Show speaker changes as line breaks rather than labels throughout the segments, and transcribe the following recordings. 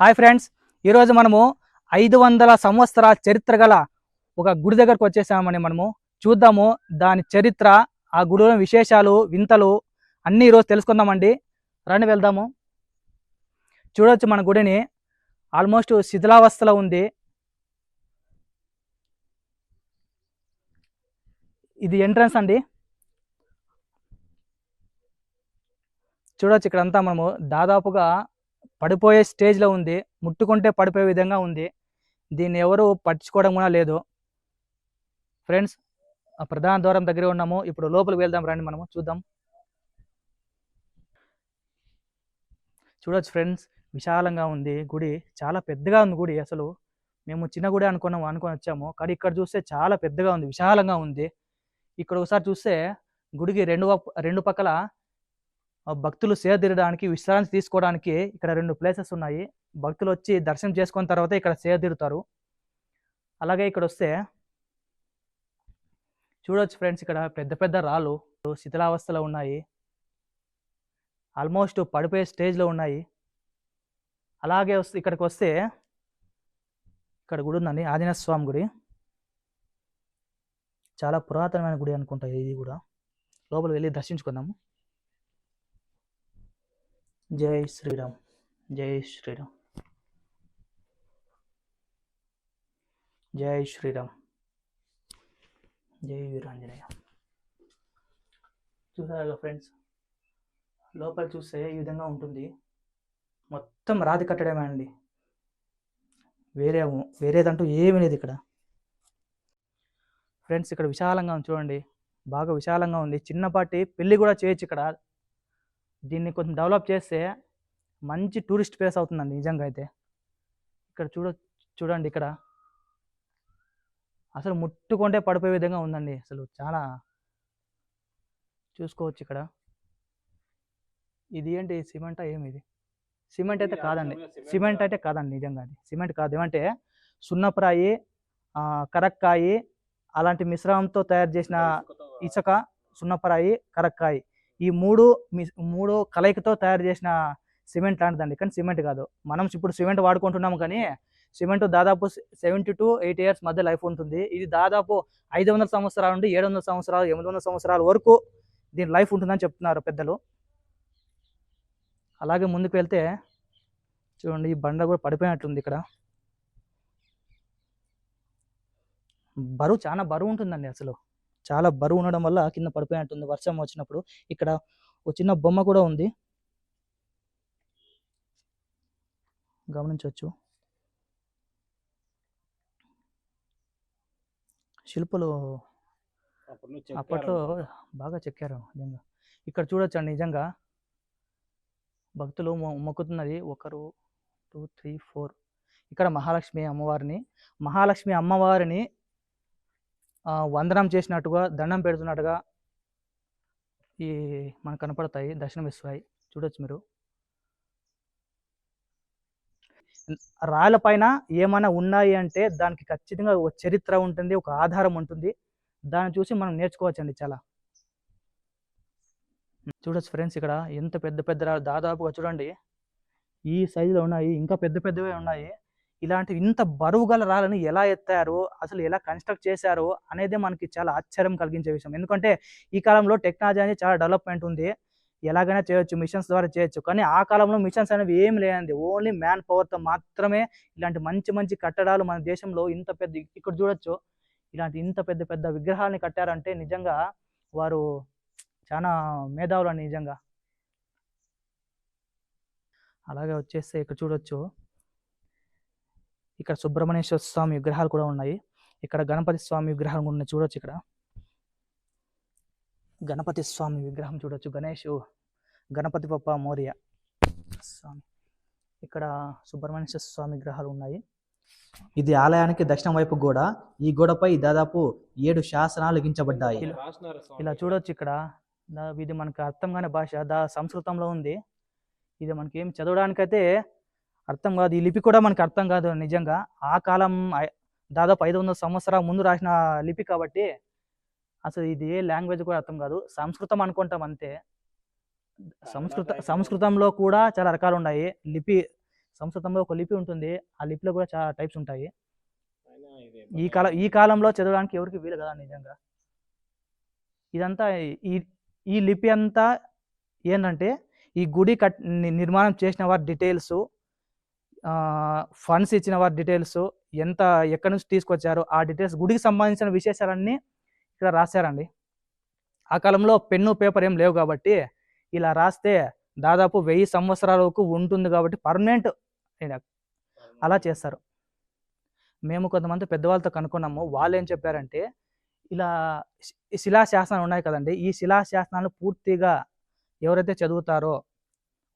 Hi friends ఈరోజు మనము ఐదు వందల సంవత్సరాల చరిత్ర గల ఒక గుడి దగ్గరకు వచ్చేసామని మనము. చూద్దాము దాని చరిత్ర ఆ గుడిలోని విశేషాలు వింతలు అన్నీ ఈరోజు తెలుసుకుందామండి. రండి వెళ్దాము. చూడవచ్చు మన గుడిని. ఆల్మోస్ట్ శిథిలావస్థలో ఉంది. ఇది ఎంట్రన్స్ అండి. చూడవచ్చు ఇక్కడంతా మనము. దాదాపుగా పడిపోయే స్టేజ్లో ఉంది ముట్టుకుంటే పడిపోయే విధంగా ఉంది. దీన్ని ఎవరు పట్టించుకోవడం కూడా లేదు. ఫ్రెండ్స్ ఆ ప్రధాన ద్వారం దగ్గర ఉన్నాము. ఇప్పుడు లోపలికి వెళ్దాం రండి మనము చూద్దాం. చూడొచ్చు ఫ్రెండ్స్ విశాలంగా ఉంది. గుడి చాలా పెద్దగా ఉంది గుడి అసలు. మేము చిన్న గుడి అనుకున్నాము అనుకొని వచ్చాము. కానీ ఇక్కడ చూస్తే చాలా పెద్దగా ఉంది విశాలంగా ఉంది. ఇక్కడ ఒకసారి చూస్తే గుడికి రెండు రెండు పక్కల భక్తులు సేద తీరడానికి విశ్రాంతి తీసుకోవడానికి ఇక్కడ రెండు ప్లేసెస్ ఉన్నాయి. భక్తులు వచ్చి దర్శనం చేసుకున్న తర్వాత ఇక్కడ సేద తీరుతారు. అలాగే ఇక్కడ వస్తే చూడొచ్చు ఫ్రెండ్స్ ఇక్కడ పెద్ద పెద్ద రాళ్ళు శిథిలావస్థలో ఉన్నాయి. ఆల్మోస్ట్ పడిపోయే స్టేజ్లో ఉన్నాయి. అలాగే వస్తే ఇక్కడికి వస్తే ఇక్కడ గుడి ఉందండి ఆంజనేయ స్వామి గుడి. చాలా పురాతనమైన గుడి అనుకుంటా ఇది కూడా. లోపలికి వెళ్ళి దర్శించుకుందాము. జై శ్రీరామ్ జై శ్రీరామ్. జై శ్రీరామ్. జై వీరాంజనేయ. చూసారా ఫ్రెండ్స్? లోపల చూస్తే ఈ విధంగా ఉంటుంది. మొత్తం రాతి కట్టడమే అండి. వేరే వేరేదంటూ ఏమీ లేదు ఇక్కడ. ఫ్రెండ్స్ ఇక్కడ విశాలంగా ఉంది చూడండి. బాగా విశాలంగా ఉంది. చిన్నపాటి పెళ్ళి కూడా చేయొచ్చు ఇక్కడ. దీన్ని కొంచెం డెవలప్ చేస్తే మంచి టూరిస్ట్ ప్లేస్ అవుతుందండి నిజంగా అయితే ఇక్కడ చూడ చూడండి ఇక్కడ. అసలు ముట్టుకుంటే పడిపోయే విధంగా ఉందండి అసలు చాలా. చూసుకోవచ్చు ఇక్కడ. ఇది ఏంటి సిమెంటా ఏమి ఇది సిమెంట్ అయితే కాదండి. సిమెంట్ అయితే కాదండి నిజంగా అది. సిమెంట్ కాదు. ఏమంటే సున్నప్రాయి కరక్కాయి అలాంటి మిశ్రమంతో తయారు చేసిన ఇసుక సున్నపరాయి కరక్కాయి. ఈ మూడు మీ మూడు కలయికతో తయారు చేసిన సిమెంట్ లాంటిదండి. కానీ సిమెంట్ కాదు. మనం ఇప్పుడు సిమెంట్ వాడుకుంటున్నాము కానీ సిమెంట్ దాదాపు సెవెంటీ టు ఎయిట్ ఇయర్స్ మధ్య లైఫ్ ఉంటుంది. ఇది దాదాపు ఐదు వందల సంవత్సరాల నుండి ఏడు వందల సంవత్సరాలు ఎనిమిది వందల సంవత్సరాల వరకు దీని లైఫ్ ఉంటుందని చెప్తున్నారు పెద్దలు. అలాగే ముందుకు వెళ్తే చూడండి ఈ బండ కూడా పడిపోయినట్టుంది ఇక్కడ. బరువు చాలా బరువు ఉంటుందండి అసలు. చాలా బరువు ఉండడం వల్ల కింద పడిపోయినట్టుంది. వర్షం వచ్చినప్పుడు ఇక్కడ ఒక చిన్న బొమ్మ కూడా ఉంది. గమనించవచ్చు. శిల్పులు అప్పట్లో బాగా చెక్కారు నిజంగా. ఇక్కడ చూడొచ్చండి నిజంగా. భక్తులు మొక్కుతున్నది ఒకరు టూ త్రీ ఫోర్. ఇక్కడ మహాలక్ష్మి అమ్మవారిని మహాలక్ష్మి అమ్మవారిని వందనం చేసినట్టుగా దండం పెడుతున్నట్టుగా ఈ మనకు కనపడతాయి. దర్శనం ఇస్తాయి. చూడొచ్చు మీరు. రాళ్ళ పైన ఏమైనా ఉన్నాయి అంటే దానికి ఖచ్చితంగా ఒక చరిత్ర ఉంటుంది ఒక ఆధారం ఉంటుంది. దాన్ని చూసి మనం నేర్చుకోవచ్చండి చాలా. చూడొచ్చు ఫ్రెండ్స్ ఇక్కడ. ఎంత పెద్ద పెద్ద రాళ్ళు. దాదాపుగా చూడండి. ఈ సైజులో ఉన్నాయి. ఇంకా పెద్ద పెద్దవే ఉన్నాయి. ఇలాంటి ఇంత బరువు గల రాళ్ళని ఎలా ఎత్తారు అసలు ఎలా కన్స్ట్రక్ట్ చేశారు అనేది మనకి చాలా ఆశ్చర్యం కలిగించే విషయం. ఎందుకంటే ఈ కాలంలో టెక్నాలజీ అనేది చాలా డెవలప్మెంట్ ఉంది. ఎలాగైనా చేయొచ్చు మిషన్స్ ద్వారా చేయొచ్చు. కానీ ఆ కాలంలో మిషన్స్ అనేవి ఏం లేదండి ఓన్లీ మ్యాన్ పవర్తో మాత్రమే ఇలాంటి మంచి మంచి కట్టడాలు మన దేశంలో ఇంత పెద్ద ఇక్కడ చూడొచ్చు. ఇలాంటి ఇంత పెద్ద పెద్ద విగ్రహాలని కట్టారంటే నిజంగా వారు చాలా మేధావులు నిజంగా. అలాగే వచ్చేస్తే ఇక్కడ చూడొచ్చు. ఇక్కడ సుబ్రహ్మణ్యేశ్వర స్వామి విగ్రహాలు కూడా ఉన్నాయి. ఇక్కడ గణపతి స్వామి విగ్రహం కూడా ఉన్నాయి చూడొచ్చు ఇక్కడ. గణపతి స్వామి విగ్రహం చూడొచ్చు. గణేష్ గణపతి పప్ప మౌర్య స్వామి. ఇక్కడ సుబ్రహ్మణ్యేశ్వర స్వామి విగ్రహాలు ఉన్నాయి. ఇది ఆలయానికి దక్షిణం వైపు గోడ. ఈ గోడపై దాదాపు ఏడు శాసనాలు లిఖించబడ్డాయి. ఇలా చూడొచ్చు ఇక్కడ. ఇది మనకు అర్థం కాని భాష. దా సంస్కృతంలో ఉంది. ఇది మనకి ఏం చదవడానికైతే అర్థం కాదు. ఈ లిపి కూడా మనకి అర్థం కాదు నిజంగా. ఆ కాలం దాదాపు ఐదు వందల సంవత్సరాల ముందు రాసిన లిపి కాబట్టి అసలు ఇది ఏ లాంగ్వేజ్ కూడా అర్థం కాదు. సంస్కృతం అనుకుంటాం అంతే. సంస్కృత సంస్కృతంలో కూడా చాలా రకాలు ఉన్నాయి. లిపి సంస్కృతంలో ఒక లిపి ఉంటుంది. ఆ లిపిలో కూడా చాలా టైప్స్ ఉంటాయి. ఈ కాలం ఈ కాలంలో చదవడానికి ఎవరికి వీలు కదా నిజంగా. ఇదంతా ఈ ఈ లిపి అంతా ఏంటంటే ఈ గుడి కట్ నిర్మాణం చేసిన వారి డీటెయిల్స్ ఫండ్స్ ఇచ్చిన వారి డీటెయిల్స్ ఎంత ఎక్కడి నుంచి తీసుకొచ్చారు ఆ డీటెయిల్స్ గుడికి సంబంధించిన విశేషాలన్నీ ఇక్కడ రాశారండి. ఆ కాలంలో పెన్ను పేపర్ ఏం లేవు కాబట్టి ఇలా రాస్తే దాదాపు వెయ్యి సంవత్సరాలకు ఉంటుంది కాబట్టి పర్మనెంట్ అలా చేస్తారు. మేము కొంతమంది పెద్దవాళ్ళతో కనుక్కున్నాము. వాళ్ళు ఏం చెప్పారంటే ఇలా శిలాశాసనాలు ఉన్నాయి కదండి. ఈ శిలాశాసనాలు పూర్తిగా ఎవరైతే చదువుతారో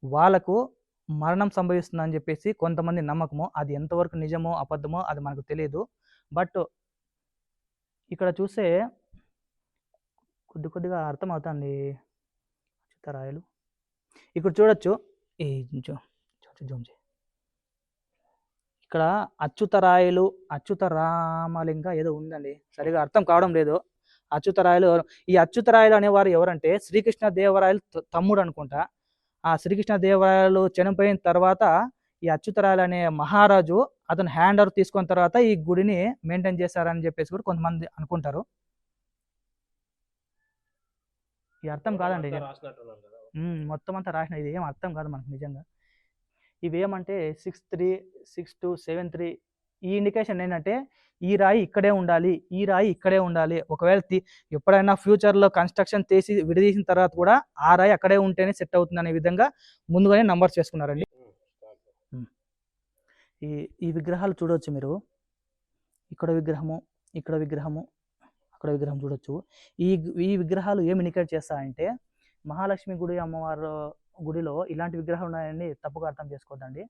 వాళ్ళకు మరణం సంభవిస్తుందని చెప్పేసి కొంతమంది నమ్మకము అది ఎంతవరకు నిజమో అబద్ధమో అది మనకు తెలియదు బట్ ఇక్కడ చూస్తే కొద్ది కొద్దిగా అర్థమవుతుంది. చిత్తరాయలు ఇక్కడ చూడొచ్చు. ఈ జూ- జూమ్ చేయి. ఇక్కడ అచ్యుతరాయలు అచ్యుత రామలింగ ఏదో ఉందండి. సరిగా అర్థం కావడం లేదు. అచ్యుతరాయలు ఈ అచ్యుతరాయలు అనేవారు ఎవరంటే శ్రీకృష్ణ దేవరాయలు తమ్ముడు అనుకుంటా. ఆ శ్రీకృష్ణ దేవరాయలు చనిపోయిన తర్వాత ఈ అచ్యుతరాయలు అనే మహారాజు అతను హ్యాండ్ ఓవర్ తీసుకున్న తర్వాత ఈ గుడిని మెయింటైన్ చేశారని చెప్పేసి కూడా కొంతమంది అనుకుంటారు. ఈ అర్థం కాదండి మొత్తం అంతా రాసిన ఇది ఏం అర్థం కాదు మనకు నిజంగా. ఇవి ఏమంటే six three six two seven three ఈ ఇండికేషన్ ఏంటంటే ఈ రాయి ఇక్కడే ఉండాలి ఈ రాయి ఇక్కడే ఉండాలి. ఒకవేళ ఎప్పుడైనా ఫ్యూచర్లో కన్స్ట్రక్షన్ చేసి విడదీసిన తర్వాత కూడా ఆ రాయి అక్కడే ఉంటేనే సెట్ అవుతుంది అనే విధంగా ముందుగానే నంబర్ చేసుకున్నారండి. ఈ ఈ విగ్రహాలు చూడవచ్చు మీరు. ఇక్కడ విగ్రహము ఇక్కడ విగ్రహము అక్కడ విగ్రహం చూడొచ్చు. ఈ ఈ విగ్రహాలు ఏమి ఇండికేట్ చేస్తాయంటే మహాలక్ష్మి గుడి అమ్మవారు గుడిలో ఇలాంటి విగ్రహాలు ఉన్నాయని తప్పుగా అర్థం చేసుకోవద్దండి.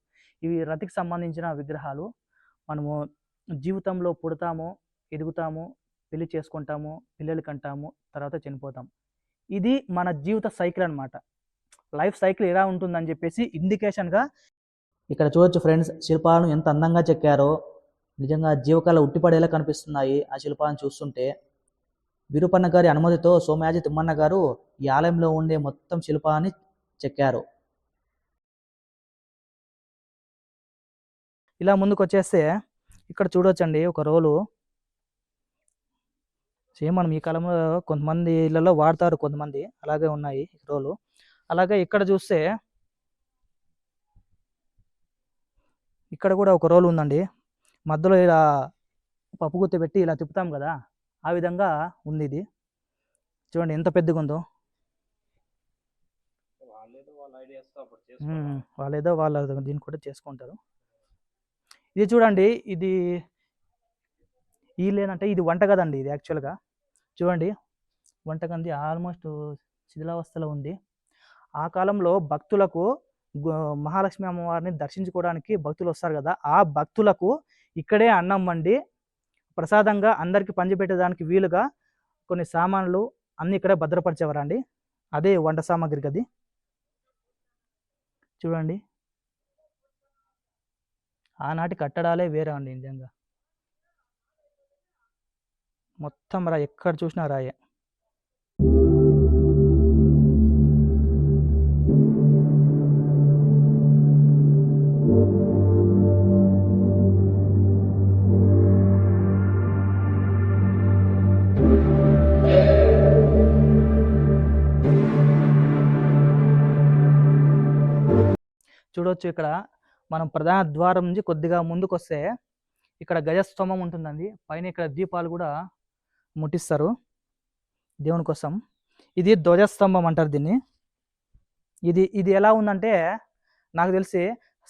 ఇవి రతికి సంబంధించిన విగ్రహాలు. మనము జీవితంలో పుడతాము ఎదుగుతాము పెళ్ళి చేసుకుంటాము పిల్లలు కంటాము తర్వాత చనిపోతాం. ఇది మన జీవిత సైకిల్ అనమాట లైఫ్ సైకిల్ ఎలా ఉంటుందని చెప్పేసి ఇండికేషన్గా ఇక్కడ చూడొచ్చు ఫ్రెండ్స్ శిల్పాలను ఎంత అందంగా చెక్కారో నిజంగా జీవకాల ఉట్టిపడేలా కనిపిస్తున్నాయి ఆ శిల్పాలను చూస్తుంటే. విరూపన్న గారి అనుమతితో సోమయాజి తిమ్మన్న గారు ఈ ఆలయంలో ఉండే మొత్తం శిల్పాన్ని చెక్కారు. ఇలా ముందుకు వచ్చేస్తే ఇక్కడ చూడొచ్చండి ఒక రోలు. సేమ్ మనం ఈ కాలంలో కొంతమంది ఇళ్ళలో వాడతారు కొంతమంది. అలాగే ఉన్నాయి రోలు. అలాగే ఇక్కడ చూస్తే ఇక్కడ కూడా ఒక రోల్ ఉందండి. మధ్యలో ఇలా పప్పు గుత్తి పెట్టి ఇలా తిప్పుతాం కదా ఆ విధంగా ఉంది ఇది. చూడండి ఎంత పెద్దగా ఉందో.
వాళ్ళేదో వాళ్ళ
దీన్ని కూడా చేసుకుంటారు. ఇది చూడండి ఇది ఈ లేనంటే ఇది వంటగదండి ఇది యాక్చువల్గా. చూడండి వంటగది ఆల్మోస్ట్ శిథిలావస్థలో ఉంది. ఆ కాలంలో భక్తులకు మహాలక్ష్మి అమ్మవారిని దర్శించుకోవడానికి భక్తులు వస్తారు కదా ఆ భక్తులకు ఇక్కడే అన్నం వండి ప్రసాదంగా అందరికి పంచిపెట్టేదానికి వీలుగా కొన్ని సామాన్లు అన్ని ఇక్కడే భద్రపరిచేవారండి. అదే వంట సామాగ్రి గది. చూడండి. ఆనాటి కట్టడాలే వేరే అండి నిజంగా. మొత్తం రా ఎక్కడ చూసినా రాయే. చూడొచ్చు ఇక్కడ. మనం ప్రధాన ద్వారం నుంచి కొద్దిగా ముందుకు వస్తే ఇక్కడ గజస్తంభం ఉంటుందండి. పైన ఇక్కడ దీపాలు కూడా ముట్టిస్తారు దేవుని కోసం. ఇది ధ్వజస్తంభం అంటారు దీన్ని. ఇది ఇది ఎలా ఉందంటే నాకు తెలిసి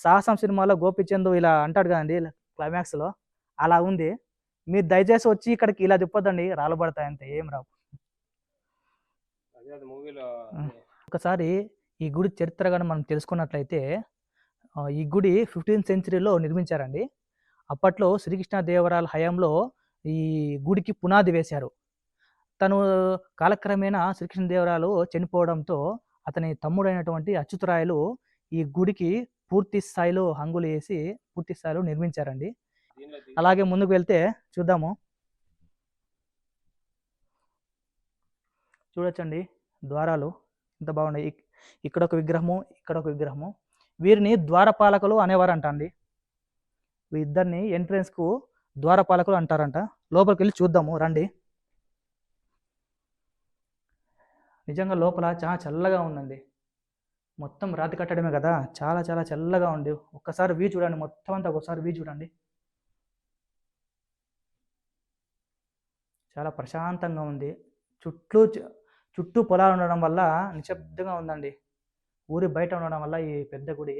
సాహసం సినిమాలో గోపిచంద్ ఇలా అంటాడు కదండి క్లైమాక్స్లో అలా ఉంది. మీరు దయచేసి వచ్చి ఇక్కడికి ఇలా తిప్పొద్దండి రాళ్ళు పడతాయి అంతే ఏం రావు. ఒకసారి ఈ గుడి చరిత్ర కానీ మనం తెలుసుకున్నట్లయితే ఈ గుడి ఫిఫ్టీన్త్ సెంచరీలో నిర్మించారండి. అప్పట్లో శ్రీకృష్ణదేవరాయల హయాంలో ఈ గుడికి పునాది వేశారు. తను కాలక్రమేణా శ్రీకృష్ణదేవరాయలు చనిపోవడంతో అతని తమ్ముడైనటువంటి అచ్యుతరాయలు ఈ గుడికి పూర్తి స్థాయిలో హంగులు వేసి పూర్తి స్థాయిలో నిర్మించారండి. అలాగే ముందుకు వెళ్తే చూద్దాము. చూడొచ్చండి ద్వారాలు ఎంత బాగున్నాయి. ఇక్కడ ఒక విగ్రహము ఇక్కడ ఒక విగ్రహము. వీరిని ద్వారపాలకులు అనేవారు అంటండి ఇద్దరిని ఎంట్రెన్స్కు ద్వారపాలకులు అంటారంట. లోపలికి వెళ్ళి చూద్దాము రండి. నిజంగా లోపల చాలా చల్లగా ఉందండి. మొత్తం రాతి కట్టడమే కదా చాలా చాలా చల్లగా ఉంది. ఒక్కసారి వ్యూ చూడండి మొత్తం అంతా ఒకసారి వ్యూ చూడండి. చాలా ప్రశాంతంగా ఉంది. చుట్టూ చుట్టూ పొలాలు ఉండడం వల్ల నిశ్శబ్దంగా ఉందండి. ఊరి బయట ఉండడం వల్ల ఈ పెద్ద గుడి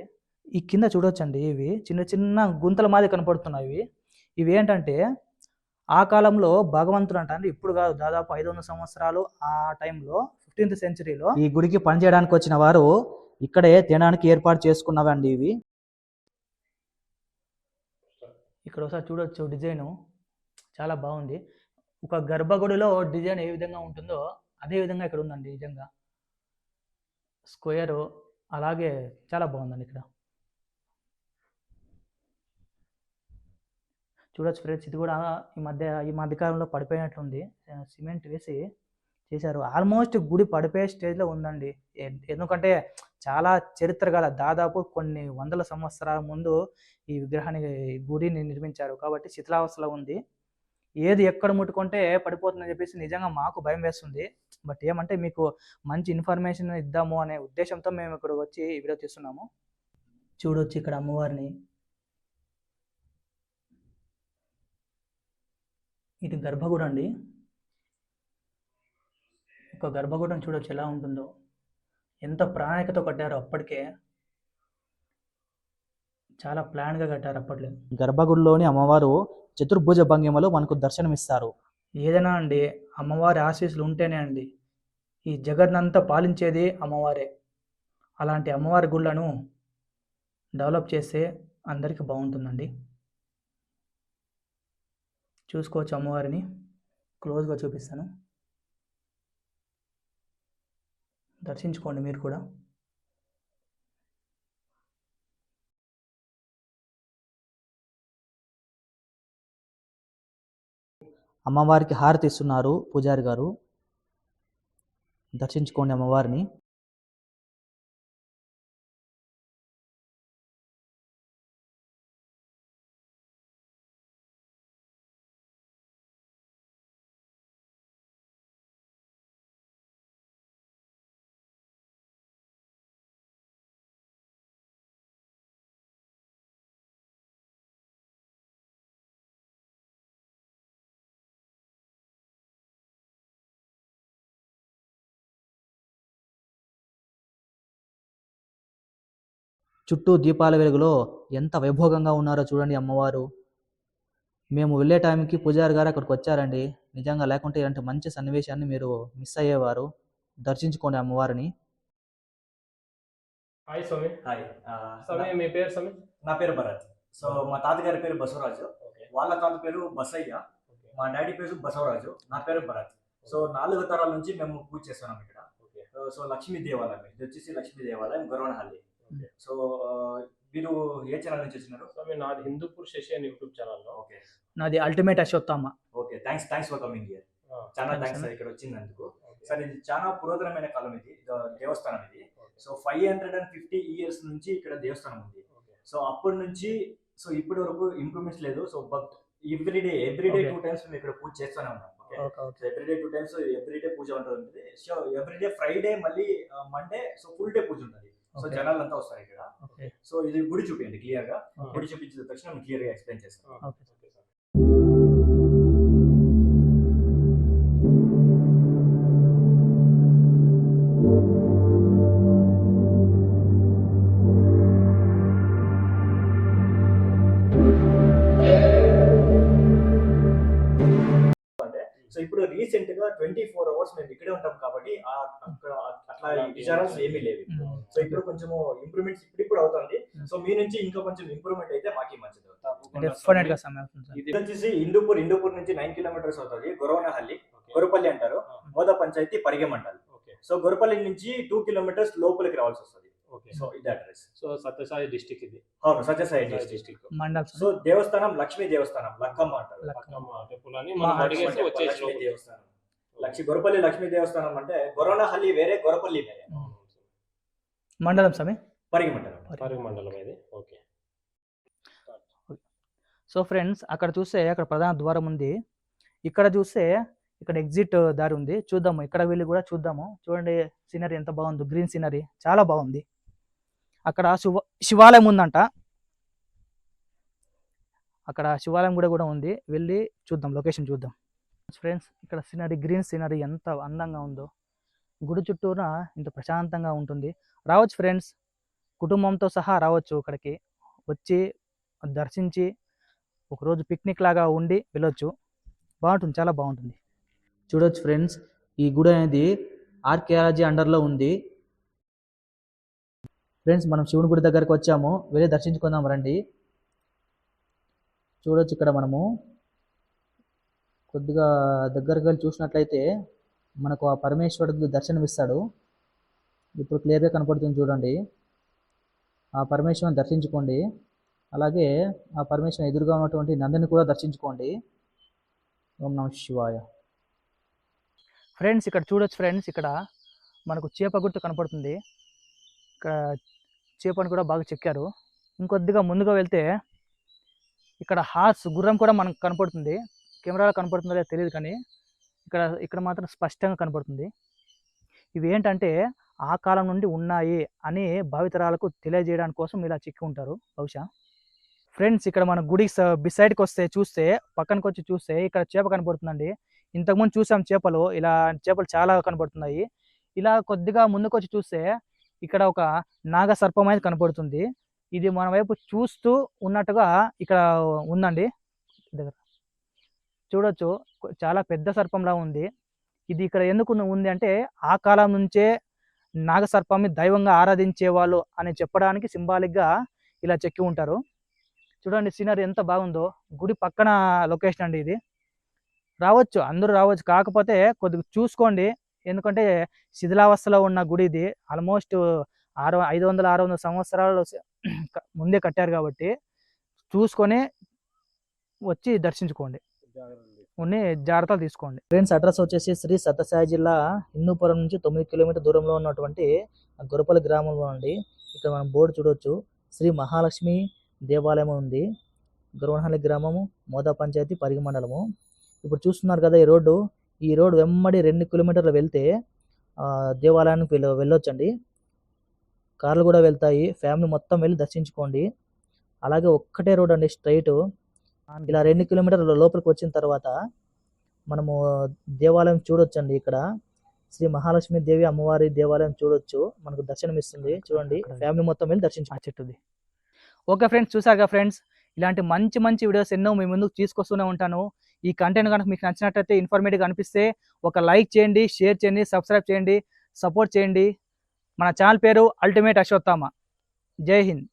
ఈ కింద చూడొచ్చండి ఇవి. చిన్న చిన్న గుంతల మాదిరి కనపడుతున్నాయి ఇవి. ఇవి ఏంటంటే ఆ కాలంలో భగవంతుడు అంట అంటే ఇప్పుడు కాదు దాదాపు ఐదు వందల సంవత్సరాలు ఆ టైంలో ఫిఫ్టీన్త్ సెంచరీలో ఈ గుడికి పనిచేయడానికి వచ్చిన వారు ఇక్కడే తినడానికి ఏర్పాటు చేసుకున్నవండి ఇవి. ఇక్కడ ఒకసారి చూడొచ్చు డిజైన్. చాలా బాగుంది. ఒక గర్భగుడిలో డిజైన్ ఏ విధంగా ఉంటుందో అదే విధంగా ఇక్కడ ఉందండి నిజంగా. స్క్వేరు అలాగే చాలా బాగుందండి ఇక్కడ. చూడొచ్చు ఫ్రెండ్స్ ఇది కూడా ఈ మధ్య ఈ మధ్యకాలంలో పడిపోయినట్లుంది. సిమెంట్ వేసి చేశారు. ఆల్మోస్ట్ గుడి పడిపోయే స్టేజ్లో ఉందండి. ఎందుకంటే చాలా చరిత్ర గల దాదాపు కొన్ని వందల సంవత్సరాల ముందు ఈ విగ్రహాన్ని గుడిని నిర్మించారు. కాబట్టి శిథిలావస్థలో ఉంది. ఏది ఎక్కడ ముట్టుకుంటే పడిపోతుందని చెప్పేసి నిజంగా మాకు భయం వేస్తుంది. బట్ ఏమంటే మీకు మంచి ఇన్ఫర్మేషన్ ఇద్దాము అనే ఉద్దేశంతో మేము ఇక్కడ వచ్చి వీడియో తీస్తున్నాము. చూడొచ్చు ఇక్కడ అమ్మవారిని. ఇది గర్భగుడి అండి ఒక గర్భగుడం చూడొచ్చు ఎలా ఉంటుందో. ఎంత ప్రాణికతో కట్టారో అప్పటికే. చాలా ప్లాన్గా కట్టారు అప్పట్లో. గర్భగుడిలోని అమ్మవారు చతుర్భుజ భంగిమలో మనకు దర్శనమిస్తారు. ఏదైనా అండి అమ్మవారి ఆశీస్సులు ఉంటేనే అండి. ఈ జగన్నంతా పాలించేది అమ్మవారే. అలాంటి అమ్మవారి గుళ్ళను డెవలప్ చేస్తే అందరికీ బాగుంటుందండి. చూసుకోవచ్చు అమ్మవారిని. క్లోజ్గా చూపిస్తాను. దర్శించుకోండి మీరు కూడా. అమ్మవారికి హారతి ఇస్తున్నారు పూజారి గారు. దర్శించుకోండి అమ్మవారిని. చుట్టూ దీపాల వెలుగులో ఎంత వైభోగంగా ఉన్నారో చూడండి అమ్మవారు. మేము వెళ్ళే టైంకి పూజారి గారు అక్కడికి వచ్చారండి. నిజంగా లేకుంటే ఇలాంటి మంచి సన్నివేశాన్ని మీరు మిస్ అయ్యేవారు. దర్శించుకోండి అమ్మవారిని.
హాయ్ స్వామి
హాయ్
స్వామి మీ పేరు స్వామి
నా పేరు భరత్. సో మా తాతగారి పేరు బసవరాజు. వాళ్ళ తాత పేరు బసయ్య. మా డాడీ పేరు బసవరాజు. నా పేరు భరత్. సో నాలుగు తరాల నుంచి మేము పూజ చేస్తున్నాం ఇక్కడ.
ఓకే
సో- సో లక్ష్మీ దేవాలయం. ఇది వచ్చేసి లక్ష్మీ దేవాలయం గొరవనహల్లి. సో మీరు ఏ ఛానల్ నుంచి వచ్చినారు?
స్వామి నాది హిందూపూర్ శశి అని యూట్యూబ్ ఛానల్లో.
ఓకే.
నాది Ultimate Ashwatthama.
Okay. Thanks thanks for coming here. చాలా
Thanks,
థ్యాంక్స్
sir.
ఇక్కడ వచ్చినందుకు. సార్ ఇది చాలా పురాతనమైన కాలం ఇది. దేవస్థానం ఇది. So five hundred and fifty years నుంచి ఇక్కడ దేవస్థానం ఉంది. సో అప్పటి నుంచి సో ఇప్పటి వరకు ఇంప్రూవ్మెంట్స్ లేదు. So but every day every day
Okay.
Two times మేము ఇక్కడ పూజ చేస్తూనే ఉన్నాం. Okay.
Okay okay.
So every day two times every day పూజ ఉంటుంది. సో ఎవ్రీ డే ఫ్రైడే మళ్ళీ మండే సో ఫుల్ డే పూజ ఉంటుంది. సో. జనాలు అంతా వస్తారు ఇక్కడ. సో ఇది గుడి చూపించండి
క్లియర్గా.
గుడి చూపించిన తక్షణ క్లియర్గా ఎక్స్ప్లెయిన్ చేస్తాను సో ఇప్పుడు రీసెంట్గా ట్వంటీ ఫోర్ అవర్స్ మేము ఇక్కడే ఉంటాం కాబట్టి ఆ- అక్కడ అట్లా విచారాలు ఏమీ లేవు సో ఇప్పుడు. కొంచెం ఇంప్రూవ్మెంట్స్ ఇప్పుడు ఇప్పుడు అవుతుంది. సో మీ నుంచి ఇంకా కొంచెం ఇంప్రూవ్మెంట్ అయితే మాకి మంచిది.
తప్పకుండా
డెఫినెట్
స్వామి.
గా సమయం అవుతుంది సార్.
ఇది
ఇది వచ్చేసి ఇందూపూర్ ఇందూపూర్ నుంచి నైన్ కిలోమీటర్స్ అవుతుంది. గొరవనహల్లి. గొరపల్లి అంటారు. మోద పంచాయతీ పరిగెం అంటారు
ఓకే.
సో గొరపల్లి నుంచి టూ కిలోమీటర్స్ లోపలికి రావాల్సి వస్తుంది. సో ఇది అడ్రస్
సో సత్యసాయి డిస్టిక్ ఇది.
అవును సత్యసాయి
డిస్టిక్
మండల్
సో దేవస్థానం లక్ష్మీ దేవస్థానం లక్కమ్మ అంటారు.
పక్కమ్మ టెంపుల్ అని మనం అడిగేసి వచ్చేసి.
దేవస్థానం. లక్ష్మీ గొరపల్లి లక్ష్మీ దేవస్థానం అంటే గొరవనహల్లి వేరే గొరపల్లి వేరే.
మండలం స్వామి
పరిగెం అంటారు
పరిగి. మండలం ఇది. ఓకే.
సో ఫ్రెండ్స్ అక్కడ చూస్తే అక్కడ ప్రధాన ద్వారం ఉంది. ఇక్కడ చూస్తే ఇక్కడ ఎగ్జిట్ దారి ఉంది. చూద్దాము ఇక్కడ వెళ్ళి కూడా చూద్దాము. చూడండి సీనరీ ఎంత బాగుందో. గ్రీన్ సీనరీ చాలా బాగుంది. అక్కడ శివ శివాలయం ఉందంట. అక్కడ శివాలయం కూడా కూడా ఉంది. వెళ్ళి చూద్దాం లొకేషన్ చూద్దాం. ఫ్రెండ్స్ ఇక్కడ సీనరీ గ్రీన్ సీనరీ ఎంత అందంగా ఉందో. గుడి చుట్టూరా ఇంత ప్రశాంతంగా ఉంటుంది. రావచ్చు ఫ్రెండ్స్ కుటుంబంతో సహా రావచ్చు ఇక్కడికి. వచ్చి దర్శించి ఒకరోజు పిక్నిక్ లాగా ఉండి వెళ్ళొచ్చు. బాగుంటుంది చాలా బాగుంటుంది. చూడొచ్చు ఫ్రెండ్స్ ఈ గుడి అనేది ఆర్కియాలజీ అండర్లో ఉంది. ఫ్రెండ్స్ మనం శివుని గుడి దగ్గరకు వచ్చాము. వెళ్ళి దర్శించుకుందాం రండి. చూడొచ్చు ఇక్కడ మనము. కొద్దిగా దగ్గరకు వెళ్ళి చూసినట్లయితే మనకు ఆ పరమేశ్వరుడు దర్శనమిస్తాడు. ఇప్పుడు క్లియర్గా కనపడుతుంది చూడండి. ఆ పరమేశ్వరుని దర్శించుకోండి. అలాగే ఆ పరమేశ్వరుని ఎదురుగా ఉన్నటువంటి నందిని కూడా దర్శించుకోండి. ఓం నమ శివాయ. ఫ్రెండ్స్ ఇక్కడ చూడొచ్చు ఫ్రెండ్స్ ఇక్కడ మనకు చేప గుర్తు కనపడుతుంది. ఇక్కడ చేపను కూడా బాగా చెక్కారు. ఇంకొద్దిగా ముందుగా వెళ్తే ఇక్కడ హార్స్ గుర్రం కూడా మనకు కనపడుతుంది. కెమెరాలో కనపడుతుందో లేదో తెలియదు కానీ ఇక్కడ ఇక్కడ మాత్రం స్పష్టంగా కనపడుతుంది. ఇవి ఏంటంటే ఆ కాలం నుండి ఉన్నాయి అని భావితరాలకు తెలియజేయడానికి కోసం ఇలా చిక్కి ఉంటారు బహుశా. ఫ్రెండ్స్ ఇక్కడ మన గుడి బిసైడ్కి వస్తే చూస్తే పక్కనకి వచ్చి చూస్తే ఇక్కడ చేప కనపడుతుందండి. ఇంతకుముందు చూసాం చేపలు. ఇలా చేపలు చాలా కనపడుతున్నాయి. ఇలా కొద్దిగా ముందుకు వచ్చి చూస్తే ఇక్కడ ఒక నాగ సర్పం అనేది కనపడుతుంది ఇది మన వైపు చూస్తూ ఉన్నట్టుగా ఇక్కడ ఉందండి. దగ్గర. చూడొచ్చు. చాలా పెద్ద సర్పంలా ఉంది. ఇది ఇక్కడ ఎందుకు ఉంది అంటే ఆ కాలం నుంచే నాగసర్పాన్ని దైవంగా ఆరాధించేవాళ్ళు అని చెప్పడానికి సింబాలిక్గా ఇలా చెక్కి ఉంటారు. చూడండి సీనరీ ఎంత బాగుందో. గుడి పక్కన లొకేషన్ అండి ఇది. రావచ్చు. అందరూ రావచ్చు. కాకపోతే కొద్దిగా చూసుకోండి. ఎందుకంటే శిథిలావస్థలో ఉన్న గుడి ఇది ఆల్మోస్ట్ ఆరు ఐదు వందల ఆరు వందల సంవత్సరాలు ముందే కట్టారు కాబట్టి చూసుకొని వచ్చి దర్శించుకోండి. ఉన్ని జాగ్రత్తలు తీసుకోండి. ఫ్రెండ్స్ అడ్రస్ వచ్చేసి శ్రీ సత్యసాయి జిల్లా హిందూపురం నుంచి తొమ్మిది కిలోమీటర్ దూరంలో ఉన్నటువంటి గురపల్లి గ్రామంలో అండి. ఇక్కడ మనం బోర్డు చూడొచ్చు. శ్రీ మహాలక్ష్మి దేవాలయం ఉంది. గురవనహల్లి గ్రామము మోదా పంచాయతీ పరిగి మండలము. ఇప్పుడు చూస్తున్నారు కదా ఈ రోడ్డు. ఈ రోడ్డు వెంబడి రెండు కిలోమీటర్లు వెళ్తే దేవాలయానికి వెళ్ళ వెళ్ళొచ్చండి. కార్లు కూడా వెళ్తాయి. ఫ్యామిలీ మొత్తం వెళ్ళి దర్శించుకోండి. అలాగే ఒక్కటే రోడ్ అండి స్ట్రైట్. ఇలా రెండు కిలోమీటర్ల లోపలికి వచ్చిన తర్వాత మనము దేవాలయం చూడొచ్చండి ఇక్కడ. శ్రీ మహాలక్ష్మి దేవి అమ్మవారి దేవాలయం చూడొచ్చు. మనకు దర్శనం ఇస్తుంది. చూడండి. ఫ్యామిలీ మొత్తం వెళ్ళి దర్శించు ఆ చెట్టుది ఓకే ఫ్రెండ్స్ చూసారుగా ఫ్రెండ్స్? ఇలాంటి మంచి మంచి వీడియోస్ ఎన్నో మీ ముందుకు తీసుకొస్తూనే ఉంటాను. ఈ కంటెంట్ కనుక మీకు నచ్చినట్లయితే ఇన్ఫర్మేటివ్ అనిపిస్తే ఒక లైక్ చేయండి షేర్ చేయండి సబ్స్క్రైబ్ చేయండి సపోర్ట్ చేయండి. మన ఛానల్ పేరు అల్టిమేట్ అశ్వత్థామ జై హింద్.